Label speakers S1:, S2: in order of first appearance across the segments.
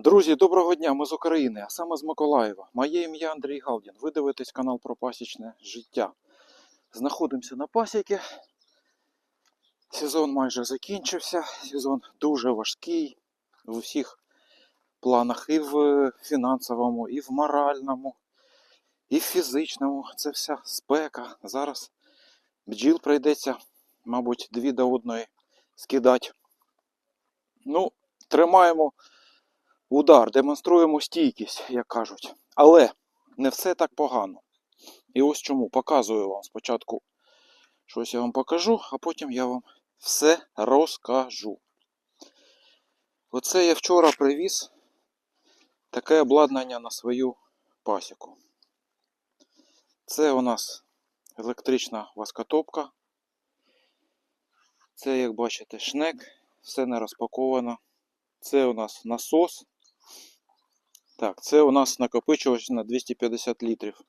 S1: Друзі, доброго дня! Ми з України, а саме з Миколаєва. Моє ім'я Андрій Галдін. Ви дивитесь канал про пасічне життя. Знаходимося на пасіки. Сезон майже закінчився. Сезон дуже важкий в усіх планах, і в фінансовому, і в моральному, і в фізичному. Це вся спека. Зараз бджіл прийдеться, мабуть, дві до одної скидати. Ну, тримаємо удар, демонструємо стійкість, як кажуть. Але не все так погано. І ось чому показую вам спочатку щось я вам покажу, а потім я вам все розкажу. Оце я вчора привіз таке обладнання на свою пасіку. Це у нас електрична воскотопка. Це, як бачите, шнек, все не розпаковано. Це у нас насос. Так, це у нас накопичувач на 250 літрів.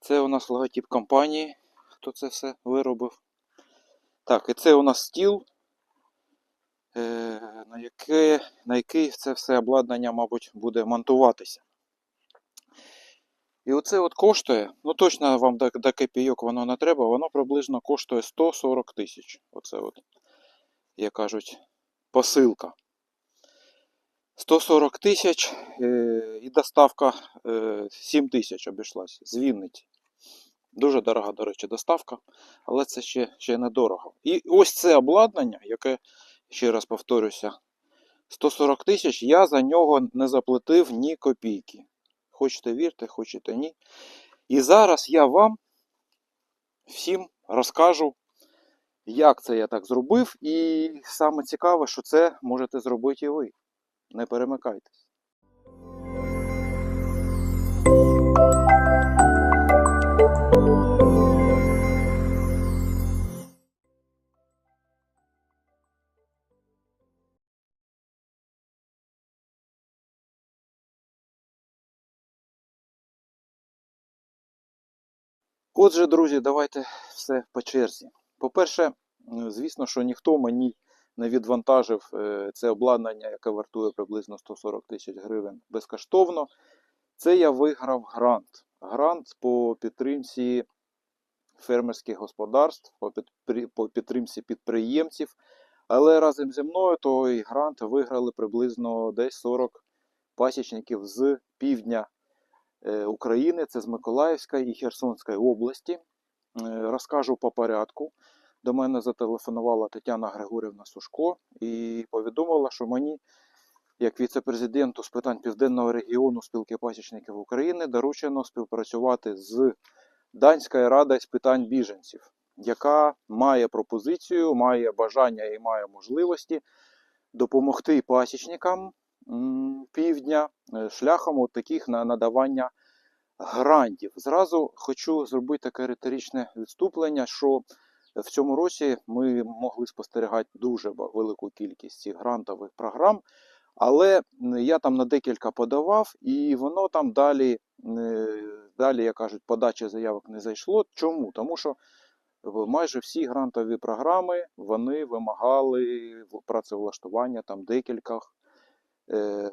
S1: Це у нас логотип компанії, хто це все виробив. Так, і це у нас стіл, е, на, яке, на який це все обладнання, мабуть, буде монтуватися. І оце от коштує, ну точно вам до, до копійок воно не треба, воно приблизно коштує 140 тисяч. Оце от, як кажуть, посилка. 140 тисяч е, і доставка е, 7 тисяч обійшлась з Вінниці. Дуже дорога, до речі, доставка, але це ще, ще недорого. І ось це обладнання, яке, ще раз повторюся, 140 тисяч, я за нього не заплатив ні копійки. Хочете вірте, хочете ні. І зараз я вам всім розкажу, як це я так зробив. І саме цікаве, що це можете зробити і ви. Не перемикайтесь. Отже, друзі, давайте все по черзі. По-перше, звісно, що ніхто мені не відвантажив е, це обладнання, яке вартує приблизно 140 тисяч гривень безкоштовно. Це я виграв грант. Грант по підтримці фермерських господарств, по підтримці підприємців. Але разом зі мною той грант виграли приблизно десь 40 пасічників з півдня е, України, це з Миколаївської і Херсонської області. Е, Розкажу по порядку. До мене зателефонувала Тетяна Григорівна Сушко і повідомила, що мені, як віце-президенту з питань Південного регіону спілки пасічників України, доручено співпрацювати з Данською радою з питань біженців, яка має пропозицію, має бажання і має можливості допомогти пасічникам півдня е, шляхом от таких на надавання грантів. Зразу хочу зробити таке риторичне відступлення, що в цьому році ми могли спостерігати дуже велику кількість цих грантових програм, але я там на декілька подавав, і воно там далі, е, далі як кажуть, подача заявок не зайшло. Чому? Тому що майже всі грантові програми вони вимагали працевлаштування там декількох е,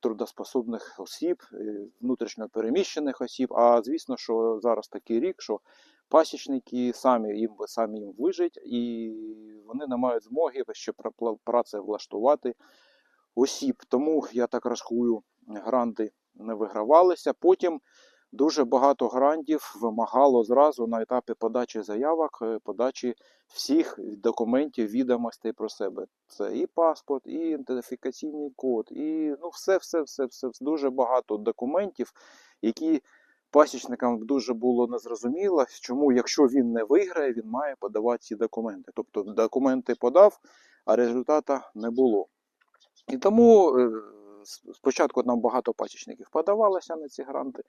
S1: трудоспособних осіб, е, внутрішньо переміщених осіб. А звісно, що зараз такий рік, що пасічники самі їм самі їм вижить, і вони не мають змоги ще працевлаштувати осіб. Тому я так рахую, гранти не вигравалися. Потім дуже багато грантів вимагало зразу на етапі подачі заявок, е, подачі всіх документів, відомостей про себе. Це і паспорт, і ідентифікаційний код, і ну все, все, все, все, дуже багато документів, які пасічникам дуже було незрозуміло, чому, якщо він не виграє, він має подавати ці документи. Тобто документи подав, а результата не було. І тому е, спочатку нам багато пасічників подавалося на ці гранти.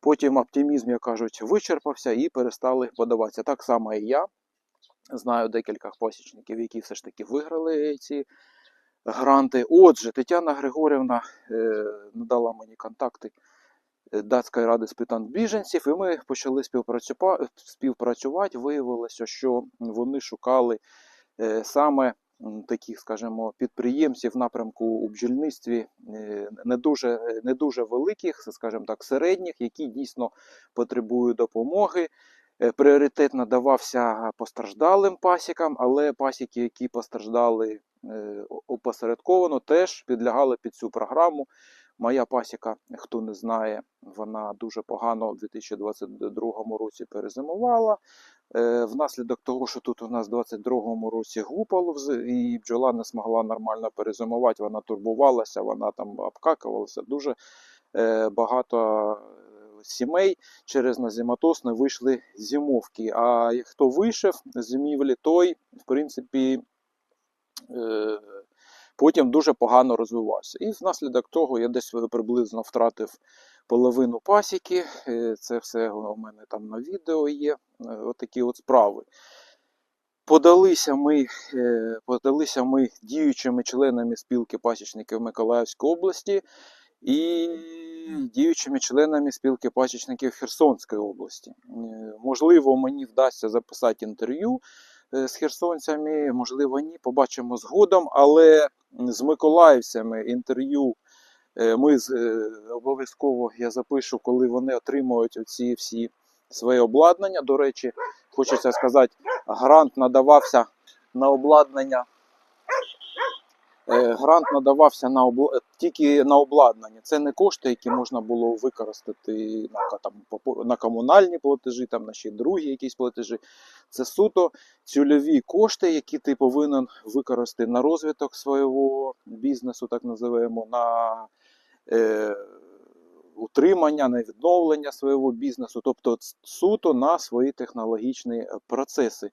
S1: Потім оптимізм, як кажуть, вичерпався і перестали подаватися. Так само і я знаю декілька пасічників, які все ж таки виграли ці гранти. Отже, Тетяна Григорівна е, надала мені контакти Датської ради з питань біженців, і ми почали співпрацюва- співпрацювати. Виявилося, що вони шукали е, саме таких, скажімо, підприємців в напрямку у бджільництві е, не дуже, не дуже великих, скажімо так, середніх, які дійсно потребують допомоги. Е, Пріоритет надавався постраждалим пасікам, але пасіки, які постраждали е, опосередковано, теж підлягали під цю програму. Моя пасіка, хто не знає, вона дуже погано у 2022 році перезимувала. Е, Внаслідок того, що тут у нас у 2022 році гупало і бджола не змогла нормально перезимувати, вона турбувалася, вона там обкакувалася. Дуже е, багато е, сімей через назематоз не вийшли зимовки. А хто вийшов з зимівлі, той, в принципі, потім дуже погано розвивався. І внаслідок того я десь приблизно втратив половину пасіки. Е, Це все у мене там на відео є. Е, Отакі от справи. Подалися ми, е, подалися ми діючими членами спілки пасічників Миколаївської області і діючими членами спілки пасічників Херсонської області. Можливо, мені вдасться записати інтерв'ю з херсонцями, можливо, ні, побачимо згодом, але з миколаївцями інтерв'ю е, ми е, обов'язково я запишу, коли вони отримують оці всі своє обладнання. До речі, хочеться сказати, грант надавався на обладнання. Е, Грант надавався на обла... тільки на обладнання. Це не кошти, які можна було використати на, там, на комунальні платежі, там, на ще другі якісь платежі. Це суто цільові кошти, які ти повинен використати на розвиток свого бізнесу, так називаємо, на е, утримання, на відновлення свого бізнесу, тобто суто на свої технологічні е, процеси.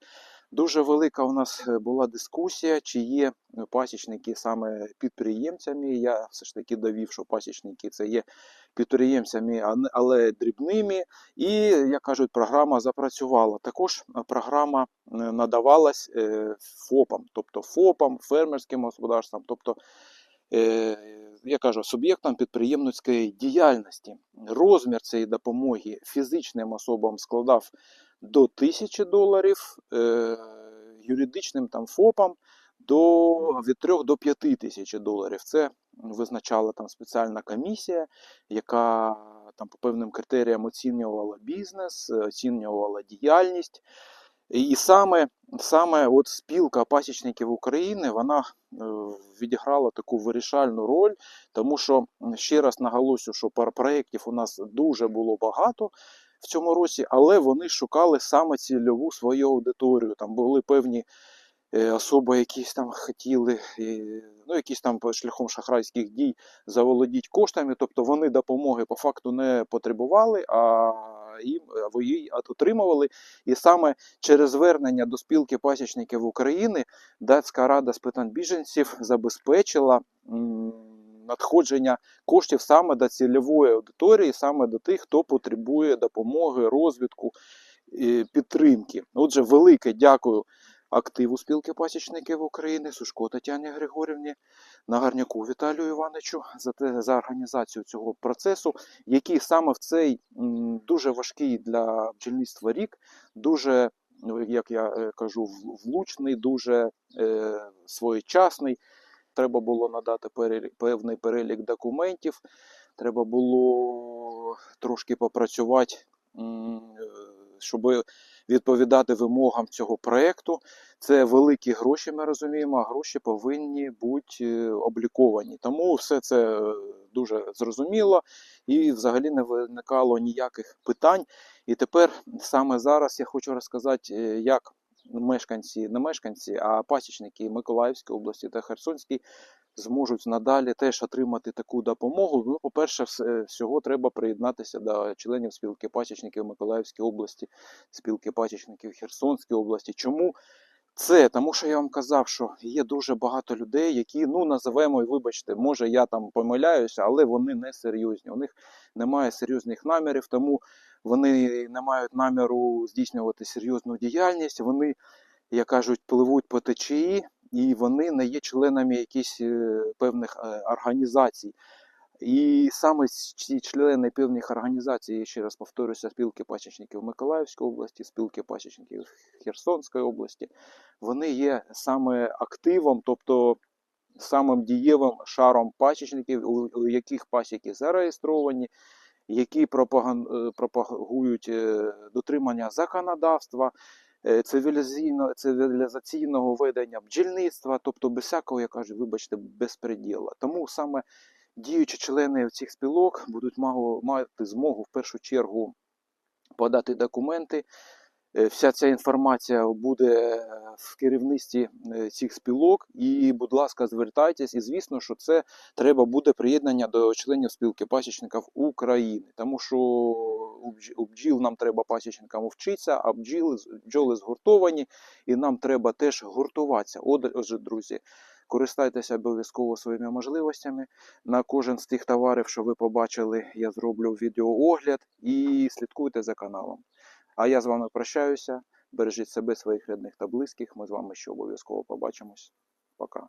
S1: Дуже велика у нас е, була дискусія, чи є е, пасічники саме підприємцями. Я все ж таки довів, що пасічники це є підприємцями, але дрібними. І, як кажуть, програма запрацювала. Також е, програма надавалась ФОПам, тобто ФОПам, фермерським господарствам, тобто я кажу, суб'єктам підприємницької діяльності. Розмір цієї допомоги фізичним особам складав до 1000 доларів, е, юридичним там ФОПам до, від 3 до 5 тисяч доларів. Це визначала там спеціальна комісія, яка там по певним критеріям оцінювала бізнес, е, оцінювала діяльність. І саме, саме от спілка пасічників України вона е, відіграла таку вирішальну роль, тому що ще раз наголошую, що пар- проєктів у нас дуже було багато в цьому році, але вони шукали саме цільову свою аудиторію. Там були певні е, особи, якісь там хотіли, е, ну, якісь там шляхом шахрайських дій заволодіти коштами, тобто вони допомоги по факту не потребували, а їм її отримували. І саме через звернення до спілки пасічників України Датська рада з питань біженців забезпечила надходження коштів саме до цільової аудиторії, саме до тих, хто потребує допомоги, розвитку підтримки. Отже, велике дякую активу спілки пасічників України, Сушко Тетяні Григорівні, Нагарняку Віталію Івановичу за те за організацію цього процесу, який саме в цей дуже важкий для бджільництва рік, дуже, ну, як я е, кажу, влучний, дуже е, своєчасний. Треба було надати перелік, певний перелік документів, треба було трошки попрацювати, щоб відповідати вимогам цього проєкту. Це великі гроші, ми розуміємо, а гроші повинні бути е, обліковані. Тому все це дуже зрозуміло і взагалі не виникало ніяких питань. І тепер саме зараз я хочу розказати, е, як мешканці, не мешканці, а пасічники Миколаївської області та Херсонській зможуть надалі теж отримати таку допомогу. Ну, по-перше, все- всього треба приєднатися до членів спілки пасічників Миколаївської області, спілки пасічників Херсонської області. Чому? Це тому, що я вам казав, що є дуже багато людей, які ну називаємо і вибачте, може я там помиляюся, але вони не серйозні. У них немає серйозних намірів, тому вони не мають наміру здійснювати серйозну діяльність. Вони, як кажуть, пливуть по течії, і вони не є членами якихось е, певних е, організацій. І саме ці члени певних організацій, я ще раз повторюся, спілки пасічників Миколаївської області, спілки пасічників Херсонської області, вони є саме активом, тобто самим дієвим шаром пасічників, у, у яких пасіки зареєстровані, які е, пропагують е, дотримання законодавства, е, цивілізаційного ведення бджільництва, тобто без всякого, я кажу, вибачте, безпреділа. Тому саме діючі члени цих спілок будуть мати змогу в першу чергу подати документи. Е, Вся ця інформація буде е, в керівництві е, цих спілок. І, будь ласка, звертайтесь. І звісно, що це треба буде приєднання до членів спілки пасічників України. Тому що у бджіл нам треба пасічникам вчитися, а бджіли, бджоли згуртовані, і нам треба теж гуртуватися. Отже, друзі, користайтеся обов'язково своїми можливостями. На кожен з тих товарів, що ви побачили, я зроблю відеоогляд і слідкуйте за каналом. А я з вами прощаюся. Бережіть себе, своїх рідних та близьких. Ми з вами ще обов'язково побачимось. Пока.